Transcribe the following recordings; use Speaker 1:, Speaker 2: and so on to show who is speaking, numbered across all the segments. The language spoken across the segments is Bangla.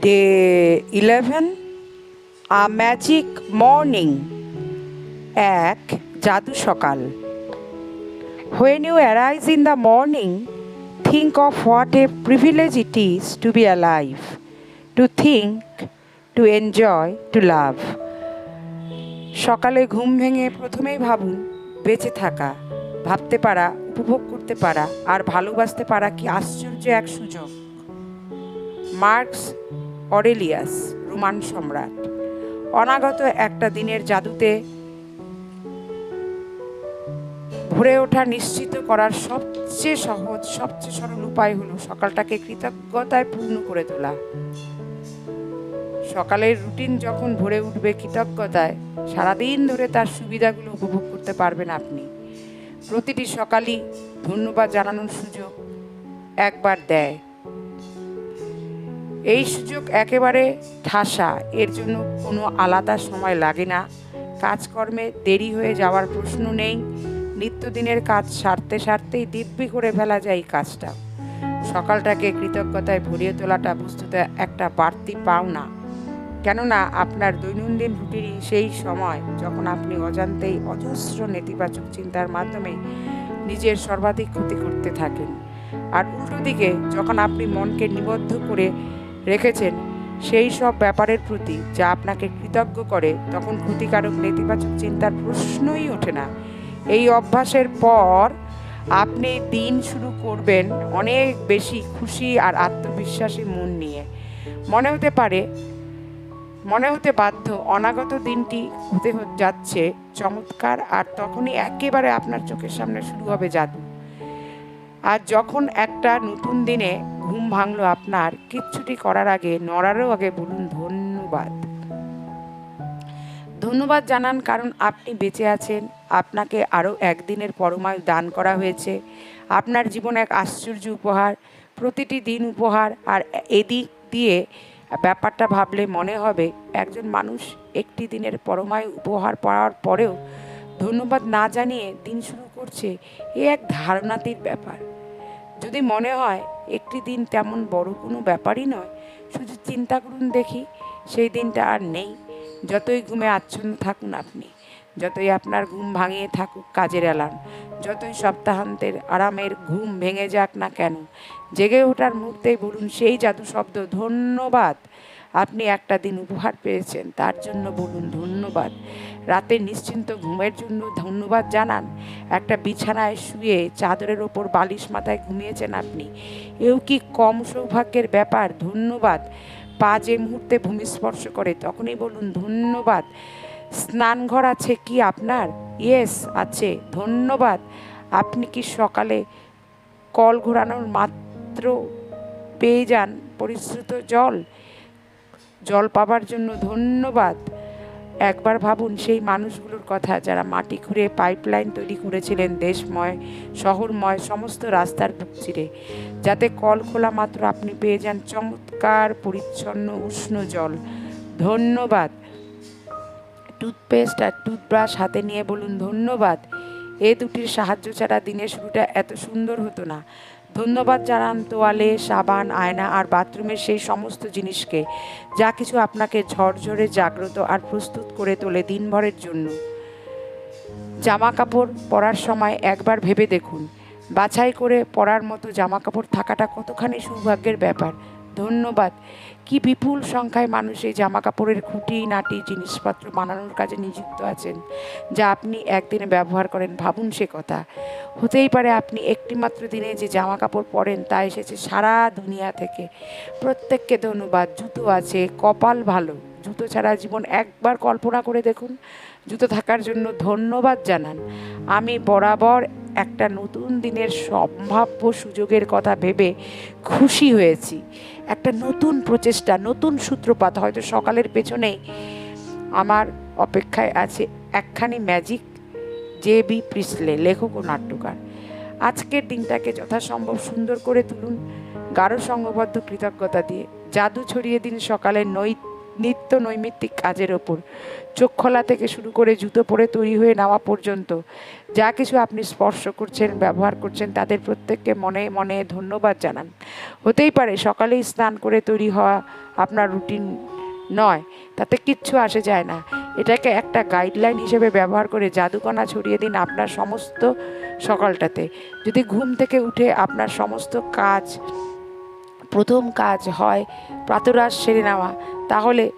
Speaker 1: Day 11 A Magic Morning এক জাদু সকাল When you arise in the morning, think of what a privilege it is to be alive, to think, to enjoy, to love. সকালে ঘুম ভেঙে প্রথমেই ভাবুন বেঁচে থাকা ভাবতে পারা উপভোগ করতে পারা আর ভালোবাসতে পারা কি আশ্চর্য এক সুযোগ মার্কস অরেলিয়াস, রোমান সম্রাট। অনাগত একটা দিনের জাদুতে ভরে ওঠা নিশ্চিত করার সবচেয়ে সহজ, সবচেয়ে সরল উপায় হলো সকালটাকে কৃতজ্ঞতায় পূর্ণ করে তোলা। সকালের রুটিন যখন ভরে উঠবে কৃতজ্ঞতায়, সারাদিন ধরে তার সুবিধাগুলো উপভোগ করতে পারবেন আপনি। প্রতিটি সকালই ধন্যবাদ জানানোর সুযোগ একবার দেয়। এই সুযোগ একেবারে ঠাসা। এর জন্য কোনো আলাদা সময় লাগে না। কাজকর্মে দেরি হয়ে যাওয়ার প্রশ্ন নেই। নিত্যদিনের কাজ সারতে সারতেই দিব্যি করে ফেলা যায় এই কাজটা। সকালটাকে কৃতজ্ঞতায় ভরিয়ে তোলাটা বস্তুত একটা বাড়তি পাওনা। কেননা আপনার দৈনন্দিন রুটিনই সেই সময় যখন আপনি অজান্তেই অজস্র নেতিবাচক চিন্তার মাধ্যমে নিজের সর্বাধিক ক্ষতি করতে থাকেন। আর উল্টো দিকে, যখন আপনি মনকে নিবদ্ধ করে রেখেছেন। সেই সব ব্যাপারের প্রতি যা আপনাকে কৃতজ্ঞ করে, তখন ক্ষতিকারক নেতিবাচক চিন্তার প্রশ্নই ওঠে না। এই অভ্যাসের পর আপনি দিন শুরু করবেন অনেক বেশি খুশি আর আত্মবিশ্বাসী মন নিয়ে। মনে হতে পারে, মনে হতে বাধ্য, অনাগত দিনটি হতে যাচ্ছে, চমৎকার, আর তখনই একেবারে আপনার চোখের সামনে শুরু হবে জাদু। আর যখন একটা নতুন দিনে ভাঙলো আপনার। কিচ্ছুটি করার আগে নড়ারও আগে বলুন ধন্যবাদ। ধন্যবাদ জানান কারণ আপনি বেঁচে আছেন। আপনাকে আরও একদিনের পরমায়ু দান করা হয়েছে। আপনার জীবন এক আশ্চর্য উপহার, প্রতিটি দিন উপহার। আর এদিক দিয়ে ব্যাপারটা ভাবলে মনে হবে, একজন মানুষ একটি দিনের পরমায়ু উপহার পাওয়ার পরেও ধন্যবাদ না জানিয়ে দিন শুরু করছে, এ এক ধারণাতীত ব্যাপার। যদি মনে হয় একটি দিন তেমন বড় কোনো ব্যাপারই নয়। শুধু চিন্তা করুন দেখি, সেই দিনটা আর নেই। যতই ঘুমে আচ্ছন্ন থাকুন আপনি, যতই আপনার ঘুম ভাঙিয়ে থাকুক কাজের অ্যালার্ম, যতই সপ্তাহান্তের আরামের ঘুম ভেঙে যাক না কেন, জেগে ওঠার মুহূর্তেই বলুন সেই জাদু শব্দ, ধন্যবাদ। আপনি একটা দিন উপহার পেয়েছেন, তার জন্য বলুন ধন্যবাদ। রাতে নিশ্চিন্ত ঘুমের জন্য ধন্যবাদ জানান। একটা বিছানায় শুয়ে চাদরের ওপর বালিশ মাথায় ঘুমিয়েছেন আপনি। এও কি কম সৌভাগ্যের ব্যাপার? ধন্যবাদ। পা যে মুহূর্তে ভূমি স্পর্শ করে, তখনই বলুন, ধন্যবাদ। স্নানঘর আছে কি আপনার? ইয়েস, আছে। ধন্যবাদ। আপনি কি সকালে কল ঘোরানোর মাত্র পেয়ে যান পরিশ্রুত জল? জল পাবার জন্য ধন্যবাদ। একবার ভাবুন, সেই মানুষগুলোর কথা, যারা মাটি খুঁড়ে পাইপলাইন তৈরি করেছিলেন দেশময়, শহরময়, সমস্ত রাস্তার চিরে যাতে কল খোলা মাত্র আপনি পেয়ে যান চমৎকার, পরিচ্ছন্ন, উষ্ণ জল। ধন্যবাদ। টুথপেস্ট আর টুথব্রাশ হাতে নিয়ে বলুন, ধন্যবাদ। এ দুটির সাহায্য ছাড়া দিনের শুরুটা এত সুন্দর হতো না। ধন্যবাদ জানান তোয়ালে, সাবান, আয়না আর বাথরুমের সেই সমস্ত জিনিসকে। যা কিছু আপনাকে ঝরঝরে, জাগ্রত আর প্রস্তুত করে তোলে দিনভরের জন্য। জামা কাপড় পরার সময় একবার ভেবে দেখুন। বাছাই করে পরার মতো জামা কাপড় থাকাটা কতখানি সৌভাগ্যের ব্যাপার। ধন্যবাদ। কি বিপুল সংখ্যায় মানুষ এই জামা কাপড়ের খুঁটি, নাটি, জিনিসপত্র বানানোর কাজে নিযুক্ত আছেন, যা আপনি একদিনে ব্যবহার করেন ভাবুন সে কথা। হতেই পারে আপনি একটিমাত্র দিনে যে জামা কাপড় পরেন তা এসেছে সারা দুনিয়া থেকে। প্রত্যেককে ধন্যবাদ, জুতো আছে, কপাল ভালো। জুতো ছাড়া জীবন একবার কল্পনা করে দেখুন, জুতো থাকার জন্য ধন্যবাদ জানান। আমি বরাবর একটা নতুন দিনের সম্ভাব্য সুযোগের কথা ভেবে খুশি হয়েছি। একটা নতুন প্রচেষ্টা, নতুন সূত্রপাত। হয়তো সকালের পেছনেই আমার অপেক্ষায় আছে একখানি ম্যাজিক জে বি প্রিসলে, লেখক ও নাট্যকার। আজকের দিনটাকে যথাসম্ভব সুন্দর করে তুলুন, গাঢ়, সংঘবদ্ধ, কৃতজ্ঞতা দিয়ে। জাদু ছড়িয়ে দিন সকালের নৈ নিত্য নৈমিত্তিক কাজের ওপর। চোখ খোলা থেকে শুরু করে জুতো পরে তৈরি হয়ে নেওয়া পর্যন্ত যা কিছু আপনি স্পর্শ করছেন, ব্যবহার করছেন, তাদের প্রত্যেককে মনে মনে ধন্যবাদ জানান। হতেই পারে সকালেই স্নান করে তৈরি হওয়া আপনার রুটিন নয়, তাতে কিচ্ছু আসে যায় না। এটাকে একটা গাইডলাইন হিসেবে ব্যবহার করে জাদুকণা ছড়িয়ে দিন আপনার সমস্ত সকালটাতে। যদি ঘুম থেকে উঠে আপনার সমস্ত কাজ প্রথম কাজ হয় প্রাতরাশ সেরে নেওয়া। তাহলে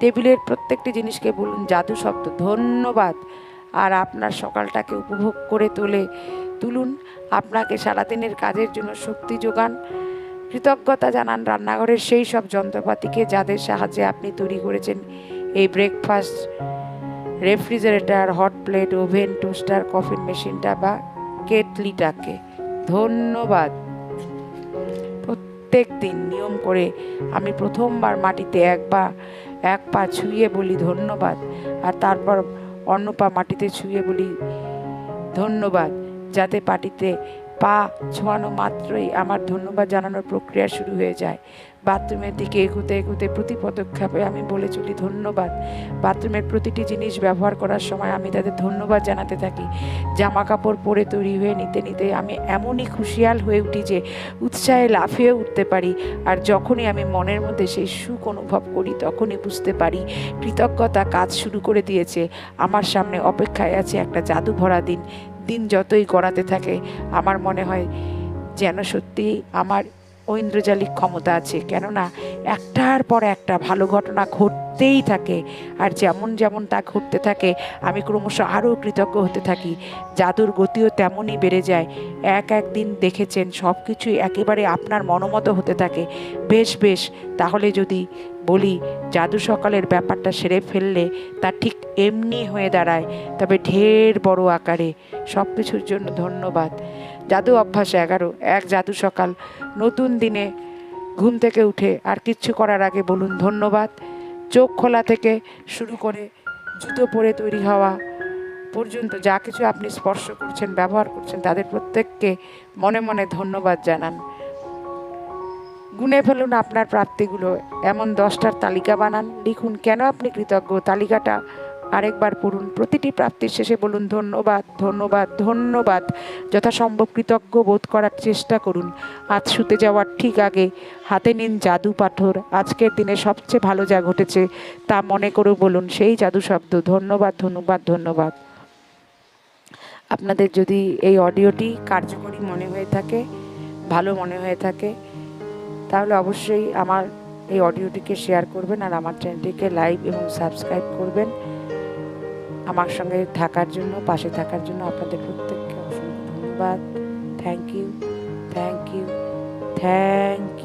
Speaker 1: টেবিলের প্রত্যেকটি জিনিসকে বলুন, জাদু শব্দ, ধন্যবাদ। আর আপনার সকালটাকে উপভোগ করে তোলে, তুলুন। আপনাকে সারাদিনের কাজের জন্য শক্তি যোগান। কৃতজ্ঞতা জানান রান্নাঘরের সেই সব যন্ত্রপাতিকে যাদের সাহায্যে আপনি তৈরি করেছেন। এই breakfast refrigerator hot plate oven toaster coffin মেশিনটা বা কেটলিটাকে। ধন্যবাদ। প্রত্যেক দিন নিয়ম করে আমি প্রথমবার মাটিতে এক একবার এক পা ছুঁয়ে বলি ধন্যবাদ আর তারপর অন্য পা মাটিতে ছুঁয়ে বলি ধন্যবাদ যাতে পাটিতে পা ছোঁয়ানো মাত্রই আমার ধন্যবাদ জানানোর প্রক্রিয়া শুরু হয়ে যায়। বাথরুমের দিকে এগুতে এগুতে প্রতি পদক্ষেপে আমি বলে চলি ধন্যবাদ। বাথরুমের প্রতিটি জিনিস ব্যবহার করার সময় আমি তাদের ধন্যবাদ জানাতে থাকি। জামা কাপড় পরে তৈরি হয়ে নিতে নিতে আমি এমনই খুশিয়াল হয়ে উঠি যে উৎসাহে লাফিয়ে উঠতে পারি আর যখনই আমি মনের মধ্যে সেই সুখ অনুভব করি তখনই বুঝতে পারি কৃতজ্ঞতা কাজ শুরু করে দিয়েছে। আমার সামনে অপেক্ষায় আছে একটা জাদু ভরা দিন। দিন যতই গড়াতে থাকে, আমার মনে হয় যেন সত্যি আমার ঐন্দ্রজালিক ক্ষমতা আছে। কেননা একটার পর একটা ভালো ঘটনা ঘটতেই থাকে আর যেমন যেমন তা ঘটতে থাকে, আমি ক্রমশ আরও কৃতজ্ঞ হতে থাকি। জাদুর গতিও তেমনই বেড়ে যায়। এক একদিন দেখেছেন সব কিছুই একেবারে আপনার মনোমতো হতে থাকে। বেশ বেশ, তাহলে যদি বলি, জাদু সকালের ব্যাপারটা সেরে ফেললে তা ঠিক এমনি হয়ে দাঁড়ায়। তবে ঢের বড় আকারে। সব কিছুর জন্য ধন্যবাদ। জাদু অভ্যাস এগারো। এক জাদু সকাল, নতুন দিনে ঘুম থেকে উঠে আর কিচ্ছু করার আগে বলুন ধন্যবাদ। চোখ খোলা থেকে শুরু করে জুতো পরে তৈরি হওয়া পর্যন্ত যা কিছু আপনি স্পর্শ করছেন, ব্যবহার করছেন, তাদের প্রত্যেককে মনে মনে ধন্যবাদ জানান। গুনে ফেলুন আপনার প্রাপ্তিগুলো। এমন দশটার তালিকা বানান, লিখুন কেন আপনি কৃতজ্ঞ? তালিকাটা আরেকবার পড়ুন। প্রতিটি প্রাপ্তির শেষে বলুন, ধন্যবাদ ধন্যবাদ ধন্যবাদ। যথাসম্ভব কৃতজ্ঞ বোধ করার চেষ্টা করুন। আজ শুতে যাওয়ার ঠিক আগে হাতে নিন জাদু পাথর। আজকের দিনে সবচেয়ে ভালো যা ঘটেছে তা মনে করে বলুন সেই জাদু শব্দ। ধন্যবাদ ধন্যবাদ ধন্যবাদ। আপনাদের যদি এই অডিওটি কার্যকরী মনে হয়ে থাকে, ভালো মনে হয়ে থাকে, তাহলে অবশ্যই আমার এই অডিওটিকে শেয়ার করবেন আর আমার চ্যানেলটিকে লাইক এবং সাবস্ক্রাইব করবেন। আমার সঙ্গে থাকার জন্য, পাশে থাকার জন্য আপনাদের প্রত্যেককে অসংখ্য ধন্যবাদ। Thank you thank you thank